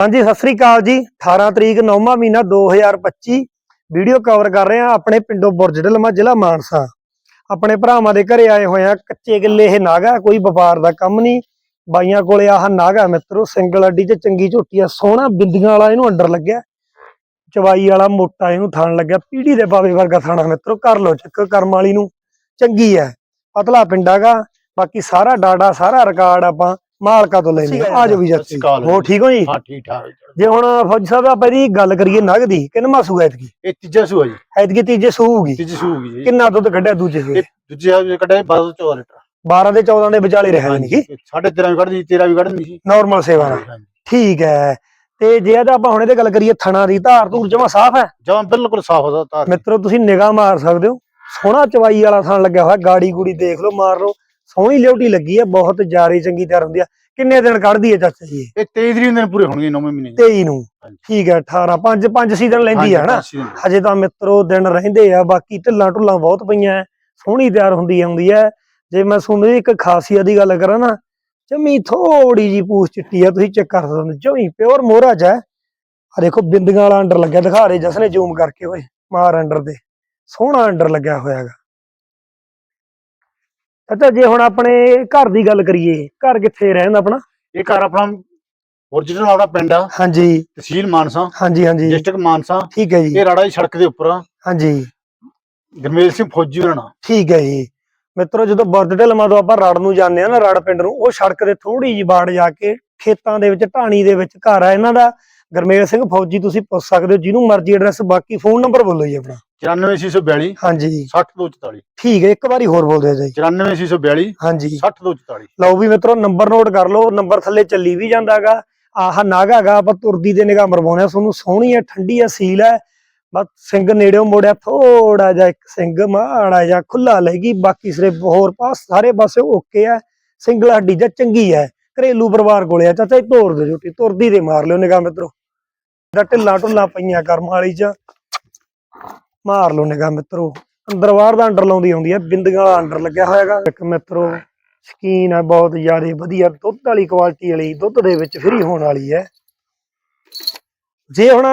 ਹਾਂਜੀ, ਸਤਿ ਸ੍ਰੀ ਅਕਾਲ ਜੀ। 18 ਤਰੀਕ 9ਵਾਂ ਮਹੀਨਾ 2025 ਵੀਡੀਓ ਕਵਰ ਕਰ ਰਹੇ ਆ ਆਪਣੇ ਪਿੰਡੋਂ ਬੁਰਜ ਜ਼ਿਲ੍ਹਾ ਮਾਨਸਾ। ਆਪਣੇ ਭਰਾਵਾਂ ਦੇ ਘਰੇ ਆਏ ਹੋਏ ਆ ਕੱਚੇ ਗਿੱਲੇ ਇਹ ਨਾਗਾ, ਕੋਈ ਵਪਾਰ ਦਾ ਕੰਮ ਨਹੀਂ। ਬਾਈਆਂ ਕੋਲੇ ਆਹ ਨਾਗਾ ਮਿੱਤਰੋ, ਸਿੰਗਲ ਅੱਡੀ 'ਚ ਚੰਗੀ ਝੋਟੀ ਆ, ਸੋਹਣਾ ਬਿੰਦੀਆਂ ਵਾਲਾ ਇਹਨੂੰ ਅੰਡਰ ਲੱਗਿਆ। ਚਵਾਈ ਵਾਲਾ ਮੋਟਾ ਇਹਨੂੰ ਥਣ ਲੱਗਿਆ। ਪੀੜੀ ਦੇ ਬਾਵੇ ਵਰਗਾ ਥਾਣਾ ਮਿੱਤਰੋ, ਕਰ ਲੋ ਚੱਕ, ਕਰਮ ਵਾਲੀ ਨੂੰ। ਚੰਗੀ ਐ। ਪਤਲਾ ਪਿੰਡਾਗਾ ਬਾਕੀ ਸਾਰਾ ਡਾਟਾ ਸਾਰਾ ਰਿਕਾਰਡ ਆਪਾਂ ਮਾਲਕਾ ਤੋਂ ਲੈਨੇ ਆ। ਆਜੋ ਵੀ ਸਤਿ ਜੱਤੀ ਸ਼੍ਰੀ ਅਕਾਲ ਹੋ ਠੀਕ ਹੋ ਜੀ? ਹਾਂ ਠੀਕ ਠਾਕ। ਜੇ ਹੁਣ ਫੌਜੀ ਸਾਹਿਬ ਆਪਾਂ ਇਹਦੀ ਗੱਲ ਕਰੀਏ ਨਗ ਦੀ ਕਿੰਨਵਾਂ ਸੂਆ ਐਤਕੀ? ਇਹ ਤੀਜਾ ਸੂਆ ਜੀ। ਐਤਕੀ ਤੀਜੇ ਸੂ ਹੋਊਗੀ। ਤੀਜੀ ਸੂ ਹੋਊਗੀ ਜੀ। ਕਿੰਨਾ ਦੁੱਧ ਕੱਢਿਆ ਦੂਜੇ ਇਹ ਦੂਜੇ ਆ ਕੱਢਿਆ 12 ਤੋਂ 14 ਲੀਟਰ। 12 ਦੇ 14 ਦੇ ਵਿਚਾਲੇ ਰਹਿ ਜਾਣੀ ਕਿ ਸਾਢੇ 13 ਵੀ ਕੱਢਦੀ 13 ਵੀ ਕੱਢਦੀ ਸੀ ਨਾਰਮਲ ਸੇਵਾ ਨਾਲ। ਠੀਕ ਹੈ। ਤੇ ਜੇ ਇਹਦਾ ਆਪਾਂ ਹੁਣ ਇਹਦੇ ਗੱਲ ਕਰੀਏ ਥਣਾ ਦੀ ਧਾਰ ਧੂਰ ਜਮਾ ਸਾਫ਼ ਹੈ? ਜਮਾਂ ਬਿਲਕੁਲ ਸਾਫ਼ ਹੁੰਦਾ ਤਾਰ ਮਿੱਤਰੋ ਤੁਸੀਂ ਨਿਗਾਹ ਮਾਰ ਸਕਦੇ ਹੋ। ਸੋਹਣਾ ਚਵਾਈ ਵਾਲਾ ਥਣ ਲੱਗਿਆ ਹੋਇਆ ਗਾੜੀ ਗੂੜੀ ਦੇਖ ਲਓ ਮਾਰ ਲਓ। ਸੋਹਣੀ ਲਿਉਟੀ ਲੱਗੀ ਹੈ ਬਹੁਤ ਜਾਰੀ ਚੰਗੀ ਤਿਆਰ ਹੁੰਦੀ ਆ। ਕਿੰਨੇ ਦਿਨ ਕੱਢਦੀ ਹੈ ਚਾਚਾ ਜੀ ਇਹ? ਇਹ 23 ਤਰੀਕ ਦਿਨ ਪੂਰੇ ਹੋਣਗੇ 9ਵੇਂ ਮਹੀਨੇ 23 ਨੂੰ। ਠੀਕ ਹੈ 18 5 5 ਸੀਜ਼ਨ ਲੈਂਦੀ ਹੈ ਹਨਾ? ਹਾਂਜੀ, ਪੰਜ ਤਾਂ ਮਿੱਤਰੋ ਦਿਨ ਰਹਿੰਦੇ ਆ ਬਾਕੀ ਢਿੱਲਾਂ ਢੁੱਲਾਂ ਬਹੁਤ ਪਈਆਂ। ਸੋਹਣੀ ਤਿਆਰ ਹੁੰਦੀ ਆਉਂਦੀ ਹੈ ਜੇ ਮੈਂ ਤੁਹਾਨੂੰ ਇੱਕ ਖਾਸੀਅਤ ਦੀ ਗੱਲ ਕਰਾਂ ਨਾ ਜਮੀ ਥੋੜੀ ਜੀ ਪੂਛ ਚਿੱਟੀ ਆ ਤੁਸੀਂ ਚੈੱਕ ਕਰ ਸਕਦੇ ਹੋ ਜਮੀ ਪਿਓਰ ਮੋਹਰਾ ਚ ਹੈ ਆ ਦੇਖੋ ਬਿੰਦੀਆਂ ਵਾਲਾ ਅੰਡਰ ਲੱਗਿਆ ਦਿਖਾ ਰਹੇ ਜਸਨੇ ਜ਼ੂਮ ਕਰਕੇ ਓਏ ਮਾਰ ਅੰਡਰ ਦੇ ਸੋਹਣਾ ਅੰਡਰ ਲੱਗਿਆ ਹੋਇਆਗਾ ਅੱਛਾ ਜੇ ਹੁਣ ਆਪਣੇ ਘਰ ਦੀ ਗੱਲ ਕਰੀਏ ਘਰ ਕਿੱਥੇ ਰਹਿੰਦਾ ਆਪਣਾ? ਇਹ ਘਰ ਆਪਣਾ ਓਰੀਜਨਲ ਆਪਣਾ ਪਿੰਡ ਆ। ਹਾਂਜੀ। ਤਹਿਸੀਲ ਮਾਨਸਾ। ਹਾਂਜੀ ਹਾਂਜੀ। ਡਿਸਟ੍ਰਿਕਟ ਮਾਨਸਾ। ਠੀਕ ਹੈ ਜੀ। ਇਹ ਰਾੜਾ ਦੀ ਸੜਕ ਦੇ ਉੱਪਰ ਆ। ਹਾਂਜੀ। ਗਰਮੇਲ ਸਿੰਘ ਫੌਜੀ ਹੋਣਾ ਠੀਕ ਹੈ ਜੀ। ਮਿੱਤਰੋ ਜਦੋਂ ਬਰਦ ਢਲਮਾ ਤੋਂ ਆਪਾਂ ਰੜ ਨੂੰ ਜਾਂਦੇ ਆ ਨਾ ਰੜ ਪਿੰਡ ਨੂੰ ਉਹ ਸੜਕ ਦੇ ਥੋੜੀ ਜਿਹੀ ਬਾੜ ਜਾ ਕੇ ਖੇਤਾਂ ਦੇ ਵਿੱਚ ਢਾਣੀ ਦੇ ਵਿੱਚ ਘਰ ਆ। ਇਹਨਾਂ ਦਾ ਗਰਮੇਲ ਸਿੰਘ ਫੌਜੀ ਤੁਸੀਂ ਪੁੱਛ ਸਕਦੇ ਹੋ ਜਿਹਨੂੰ ਮਰਜ਼ੀ ਐਡਰੈਸ ਬਾਕੀ ਫੋਨ ਨੰਬਰ ਬੋਲੋ ਜੀ ਆਪਣਾ। 94642 ਹਾਂਜੀ 60244 ਠੀਕ ਹੈ ਇੱਕ ਵਾਰੀ ਹੋਰ ਬੋਲ ਦਿਓ ਜੀ। 94642 ਹਾਂਜੀ 60244 ਲਓ ਵੀ ਮਿੱਤਰੋ ਨੰਬਰ ਨੋਟ ਕਰ ਲਓ ਨੰਬਰ ਥੱਲੇ ਚੱਲੀ ਵੀ ਜਾਂਦਾਗਾ। ਆਹ ਨਾਗਾ ਹੈਗਾ ਆਪਾਂ ਤੁਰਦੀ ਦੇ ਨਿਗਾਹ ਮਰਵਾਉਣੇ ਆ ਤੁਹਾਨੂੰ ਸੋਹਣੀ ਹੈ ਠੰਡੀ ਹੈ ਸੀਲ ਹੈ। ਬਸ ਸਿੰਘ ਨੇੜਿਓਂ ਮੋੜਿਆ ਥੋੜਾ ਜਿਹਾ ਇੱਕ ਸਿੰਘ ਮਾੜਾ ਜਿਹਾ ਖੁੱਲਾ ਲੈਗੀ ਬਾਕੀ ਸਿਰੇ ਹੋਰ ਪਾਸ ਸਾਰੇ ਪਾਸੇ ਓਕੇ ਹੈ। ਸਿੰਗਲ ਹੱਡੀ ਜਾਂ ਚੰਗੀ ਹੈ। ਘਰੇਲੂ ਪਰਿਵਾਰ ਕੋਲੇ ਆ। ਚਾਚਾ ਤੋੜ ਦੇ ਜੋਟੀ ਤੁਰਦੀ ਦੇ ਮਾਰ ਲਿਓ ਨਿਗਾਹ ਮਿੱਤਰੋ। ਦਾ ਢਿੱਲਾ ਢੁੱਲਾ ਪਈਆਂ ਕਰਮ ਵਾਲੀ ਚ। ਮਾਰ ਲਓ ਨਿਗਾਹ ਮਿੱਤਰੋ। ਅੰਦਰ ਬਾਹਰ ਦਾ ਅੰਡਰ ਲਾਉਂਦੀ ਆਉਂਦੀ ਹੈ ਬਿੰਦੀਆਂ ਵਾਲਾ ਅੰਡਰ ਲੱਗਿਆ ਹੋਇਆਗਾ। ਇੱਕ ਮਿੱਤਰੋ ਸਕੀਨ ਹੈ ਬਹੁਤ ਜ਼ਿਆਦਾ ਵਧੀਆ ਦੁੱਧ ਵਾਲੀ ਕੁਆਲਿਟੀ ਵਾਲੀ ਦੁੱਧ ਦੇ ਵਿੱਚ ਫਰੀ ਹੋਣ ਵਾਲੀ ਹੈ। ਜੇ ਹੁਣ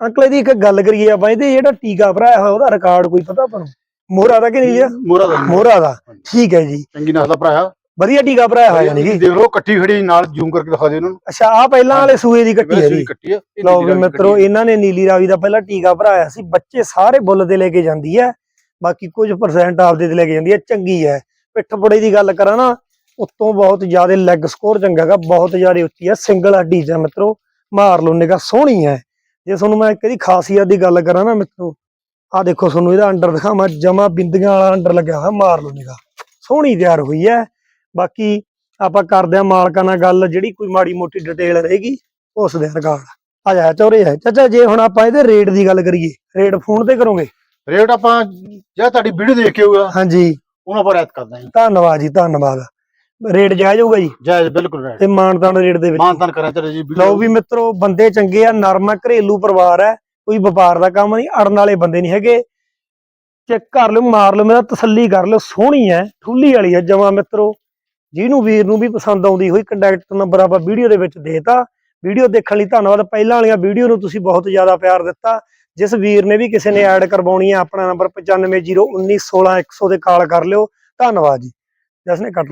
ਅੰਕਲ ਦੀ ਇੱਕ ਗੱਲ ਕਰੀਏ ਆਪਾਂ ਇਹਦੇ ਜਿਹੜਾ ਟੀਕਾ ਭਰਾਇਆ ਹੋਇਆ ਉਹਦਾ ਰਿਕਾਰਡ ਕੋਈ ਪਤਾ ਆਪਾਂ ਨੂੰ? ਮੋਹਰਾ ਦਾ ਕਿ ਨਹੀਂ ਜੀ? ਮੋਰਾ ਦਾ। ਮੋਹਰਾ ਦਾ। ਠੀਕ ਹੈ ਜੀ। ਚੰਗੀ ਨਸਲ ਦਾ ਭਰਾ ਵਧੀਆ ਟੀਕਾ ਭਰਾਇਆ ਹੋਇਆ ਕਿ। ਦੇਖ ਲਓ ਕੱਟੀ ਖੜੀ ਨਾਲ ਜ਼ੂਮ ਕਰਕੇ ਦਿਖਾ ਦਿਓ ਇਹਨਾਂ ਨੂੰ। ਅੱਛਾ ਆ ਪਹਿਲਾਂ ਵਾਲੇ ਸੂਏ ਦੀ ਕੱਟੀ ਹੈ ਜੀ। ਕੱਟੀ ਲਓ ਵੀ ਮਿੱਤਰੋ ਇਹਨਾਂ ਨੇ ਨੀਲੀ ਰਾਵੀ ਦਾ ਪਹਿਲਾਂ ਟੀਕਾ ਭਰਾਇਆ ਸੀ ਬੱਚੇ ਸਾਰੇ ਬੁੱਲ ਦੇ ਲੈ ਕੇ ਜਾਂਦੀ ਹੈ ਬਾਕੀ ਕੁਝ ਪਰਸੈਂਟ ਆਪਦੇ ਤੇ ਲੈ ਕੇ ਜਾਂਦੀ ਹੈ ਚੰਗੀ ਹੈ। ਪਿੱਠ ਪੁੜੇ ਦੀ ਗੱਲ ਕਰਾਂ ਨਾ ਉੱਤੋਂ ਬਹੁਤ ਜ਼ਿਆਦਾ ਲੈਗ ਸਕੋਰ ਚੰਗਾ ਹੈਗਾ ਬਹੁਤ ਜ਼ਿਆਦਾ ਉੱਚੀ ਹੈ ਸਿੰਗਲ ਹੱਡੀ ਹੈ ਮਿੱਤਰੋ ਮਾਰ ਲਓ ਨਿਗਾ ਸੋਹਣੀ ਹੈ। ਜੇ ਤੁਹਾਨੂੰ ਮੈਂ ਕਿਹਦੀ ਖਾਸੀਅਤ ਦੀ ਗੱਲ ਕਰਾਂ ਨਾ ਮਿੱਤਰੋ ਆ ਦੇਖੋ ਤੁਹਾਨੂੰ ਇਹਦਾ ਅੰਡਰ ਦਿਖਾਵਾਂ ਜਮਾ ਬਿੰਦੀਆਂ ਵਾਲਾ ਅੰਡਰ ਲੱਗਿਆ ਹੋਇਆ ਮਾਰ ਲਓ ਨਿਗਾ ਸੋਹਣੀ ਤਿਆਰ ਹੋਈ ਹੈ। ਬਾਕੀ ਆਪਾਂ ਕਰਦੇ ਆ ਮਾਲਕਾਂ ਨਾਲ ਗੱਲ ਜਿਹੜੀ ਕੋਈ ਮਾੜੀ ਮੋਟੀ ਡਿਟੇਲ ਰਹੇਗੀ ਉਸ ਦੇ ਰਿਕਾਰਡ ਆ ਜਾ ਚੋਰੇ ਹੈ ਚਾਚਾ ਜੇ ਹੁਣ ਆਪਾਂ ਇਹਦੇ ਰੇਟ ਦੀ ਗੱਲ ਕਰੀਏ ਰੇਟ ਫੋਨ ਤੇ ਕਰੋਗੇ? ਰੇਟ ਆਪਾਂ ਜੇ ਤੁਹਾਡੀ ਵੀਡੀਓ ਦੇਖ ਕੇ ਹੋਊਗਾ ਹਾਂਜੀ। ਉਹਨਾਂ ਪਰ ਐਤ ਕਰਦਾ ਜੀ ਧੰਨਵਾਦ ਜੀ ਧੰਨਵਾਦ। ਰੇਟ ਜਾਇਜ਼ ਹੋਊਗਾ ਜੀ? ਜਾਇਜ਼ ਬਿਲਕੁਲ ਰੇਟ ਤੇ ਮਾਨਤਾਨ ਰੇਟ ਦੇ ਵਿੱਚ। ਮਾਨਤਨ ਕਰਾਂ ਤੇ ਜੀ ਲਓ ਵੀ ਮਿੱਤਰੋ ਬੰਦੇ ਚੰਗੇ ਆ ਨਰਮ ਆ ਘਰੇਲੂ ਪਰਿਵਾਰ ਹੈ ਕੋਈ ਵਪਾਰ ਦਾ ਕੰਮ ਨਹੀਂ ਅੜਨ ਵਾਲੇ ਬੰਦੇ ਨਹੀਂ ਹੈਗੇ। ਚੈੱਕ ਕਰ ਲਿਓ ਮਾਰ ਲਿਓ ਮੇਰਾ ਤਸੱਲੀ ਕਰ ਲਿਓ ਸੋਹਣੀ ਹੈ ਠੁੱਲੀ ਵਾਲੀ ਹੈ ਜਮਾ ਮਿੱਤਰੋ। ਜਿਹਨੂੰ ਵੀਰ ਨੂੰ ਵੀ ਪਸੰਦ ਆਉਂਦੀ ਹੋਈ ਕੰਟੈਕਟ ਨੰਬਰ ਆਪਾਂ ਵੀਡੀਓ ਦੇ ਵਿੱਚ ਦੇਤਾ। ਵੀਡੀਓ ਦੇਖਣ ਲਈ ਧੰਨਵਾਦ। ਪਹਿਲਾਂ ਵਾਲੀਆਂ ਵੀਡੀਓ ਨੂੰ ਤੁਸੀਂ ਬਹੁਤ ਜ਼ਿਆਦਾ ਪਿਆਰ ਦਿੱਤਾ। ਜਿਸ ਵੀਰ ਨੇ ਵੀ ਕਿਸੇ ਨੇ ਐਡ ਕਰਵਾਉਣੀ ਹੈ ਆਪਣਾ ਨੰਬਰ 9501916100 ਤੇ ਕਾਲ ਕਰ ਲਿਓ। ਧੰਨਵਾਦ ਜੀ। ਜਸ ਨੇ ਕੱਟ